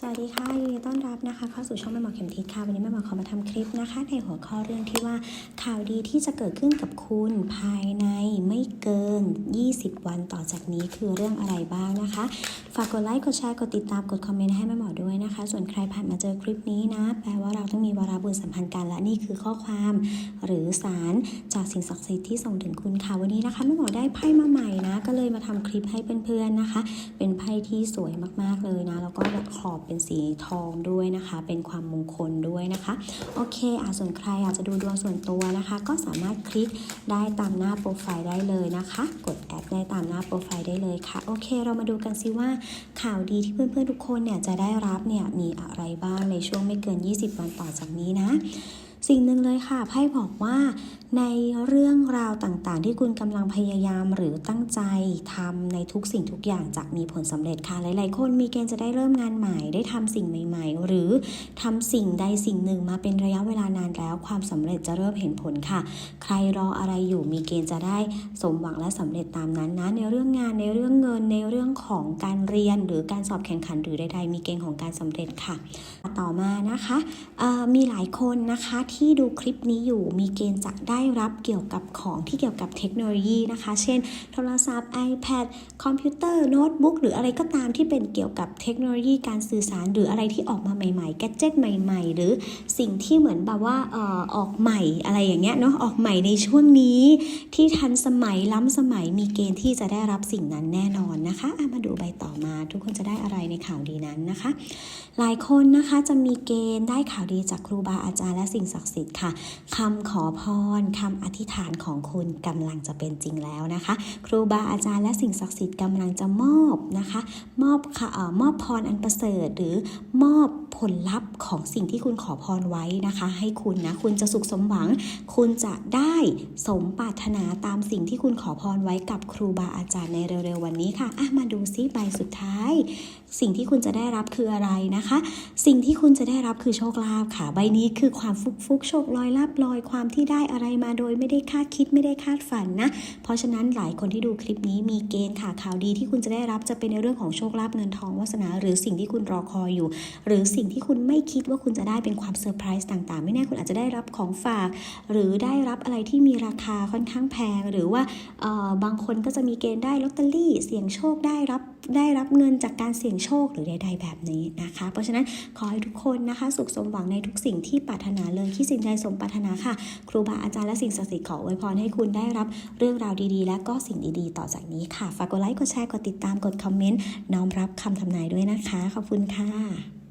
สวัสดีค่ะยินดีต้อนรับนะคะเข้าสู่ช่องแม่หมอเข็มทิศค่ะวันนี้แม่หมอขอมาทำคลิปนะคะ ในหัวข้อเรื่องที่ว่าข่าวดีที่จะเกิดขึ้นกับคุณภายในไม่เกิน 20 วันต่อจากนี้คือเรื่องอะไรบ้างนะคะ ฝากกดไลค์กดแชร์กดติดตามกดคอมเมนต์ให้แม่หมอด้วยนะคะ ส่วนใครผ่านมาเจอคลิปนี้นะ แปลว่าเราต้องมีวาระบุญสัมพันธ์กันและนี่คือข้อความ หรือสารจากสิ่งศักดิ์สิทธิ์ที่ส่งถึงคุณค่ะวันนี้นะคะแม่หมอได้ไพ่มาใหม่นะ ก็เลยมาทำคลิปให้เพื่อนๆนะคะ เป็นไพ่ที่สวยมากๆเลยนะแล้วก็ขอบเป็นสีทองด้วยนะคะ เป็นความมงคลด้วยนะคะ โอเคอะส่วนใครอยากจะดูดวงส่วนตัวนะคะ ก็สามารถคลิกได้ตามหน้าโปรไฟล์ได้เลยนะคะ กดแอดได้ตามหน้าโปรไฟล์ได้เลยค่ะ โอเค เรามาดูกันซิว่าข่าวดีที่เพื่อนๆทุกคนเนี่ยจะได้รับเนี่ยมีอะไรบ้างในช่วงไม่เกิน 20 วันต่อจากนี้นะ สิ่งหนึ่งเลยค่ะไพ่บอกว่าในเรื่องราวต่างๆ ที่คุณกำลังพยายามหรือตั้งใจทำในทุกสิ่งทุกอย่างจะมีผลสำเร็จค่ะหลายๆ คนมีเกณฑ์จะได้เริ่มงานใหม่ ได้ทำสิ่งใหม่ ๆ หรือทำสิ่งใดสิ่งหนึ่งมาเป็นระยะเวลานานแล้ว ความสำเร็จจะเริ่มเห็นผลค่ะ ใครรออะไรอยู่มีเกณฑ์จะได้สมหวังและสำเร็จตามนั้นนะในเรื่องงานในเรื่องเงินในเรื่องของการเรียนหรือการสอบแข่งขันหรือใดๆมีเกณฑ์ของการสำเร็จค่ะ ต่อมานะคะมีหลายคนนะคะที่ที่ดูคลิปนี้อยู่มีเกณฑ์จะได้รับเกี่ยวกับของที่เกี่ยวกับเทคโนโลยีนะคะ เช่น โทรศัพท์ iPad คอมพิวเตอร์ โน้ตบุ๊กหรืออะไรก็ตามที่เป็นเกี่ยวกับเทคโนโลยีการสื่อสาร หรืออะไรที่ออกมาใหม่ๆแกดเจิตใหม่ ๆ หรือสิ่งที่เหมือนแบบว่าเออออกใหม่อะไรอย่างเงี้ยเนาะออกใหม่ในช่วงนี้ ที่ทันสมัยล้ำสมัยมีเกณฑ์ที่จะได้รับสิ่งนั้นแน่นอนนะคะอะมาดูใบต่อมา ทุกคนจะได้อะไรในข่าวดีนั้นนะคะ หลายคนนะคะจะมีเกณฑ์ได้ข่าวดีจากครูบาอาจารย์และสิ่งศักดิ์สิทธิ์ค่ะคำขอพรคำอธิษฐานของคุณกำลังจะเป็นจริงแล้วนะคะ ครูบาอาจารย์และสิ่งศักดิ์สิทธิ์กำลังจะมอบนะคะ มอบค่ะมอบพรอันประเสริฐหรือมอบผลลัพธ์ของสิ่งที่คุณขอพรไว้นะคะ ให้คุณนะคุณจะสุขสมหวัง คุณจะได้สมปรารถนาตามสิ่งที่คุณขอพรไว้กับครูบาอาจารย์ในเร็วๆวันนี้ค่ะอะมาดูซิใบสุดท้าย สิ่งที่คุณจะได้รับคืออะไรนะคะ สิ่งที่คุณจะได้รับคือโชคลาภค่ะ ใบนี้คือความฟุกฟุกโชคลอยลาบลอยความที่ได้อะไรมาโดยไม่ได้คาดคิดไม่ได้คาดฝันนะ เพราะฉะนั้นหลายคนที่ดูคลิปนี้มีเกณฑ์ค่ะข่าวดีที่คุณจะได้รับจะเป็นในเรื่องของโชคลาภเงินทองวาสนา หรือสิ่งที่คุณรอคอยอยู่ หรือสิ่งที่คุณไม่คิดว่าคุณจะได้เป็นความเซอร์ไพรส์ต่างๆ ไม่แน่คุณอาจจะได้รับของฝาก หรือได้รับอะไรที่มีราคาค่อนข้างแพง หรือว่าเอ่อบางคนก็จะมีเกณฑ์ได้ลอตเตอรี่ เสี่ยงโชคได้รับได้รับเงินจากการเสี่ยงโชคหรือใดๆแบบนี้นะคะ เพราะฉะนั้นขอให้ทุกคนนะคะ สุขสมหวังในทุกสิ่งที่ปรารถนาเลยที่สิ่งใดสมปรารถนาค่ะ ครูบาอาจารย์และสิ่งศักดิ์สิทธิ์ขออวยพรให้คุณได้รับเรื่องราวดีๆ และก็สิ่งดีๆ ต่อจากนี้ค่ะ ฝากกดไลค์ กดแชร์ กดติดตาม กดคอมเมนต์ น้อมรับคำทำนายด้วยนะคะ ขอบคุณค่ะ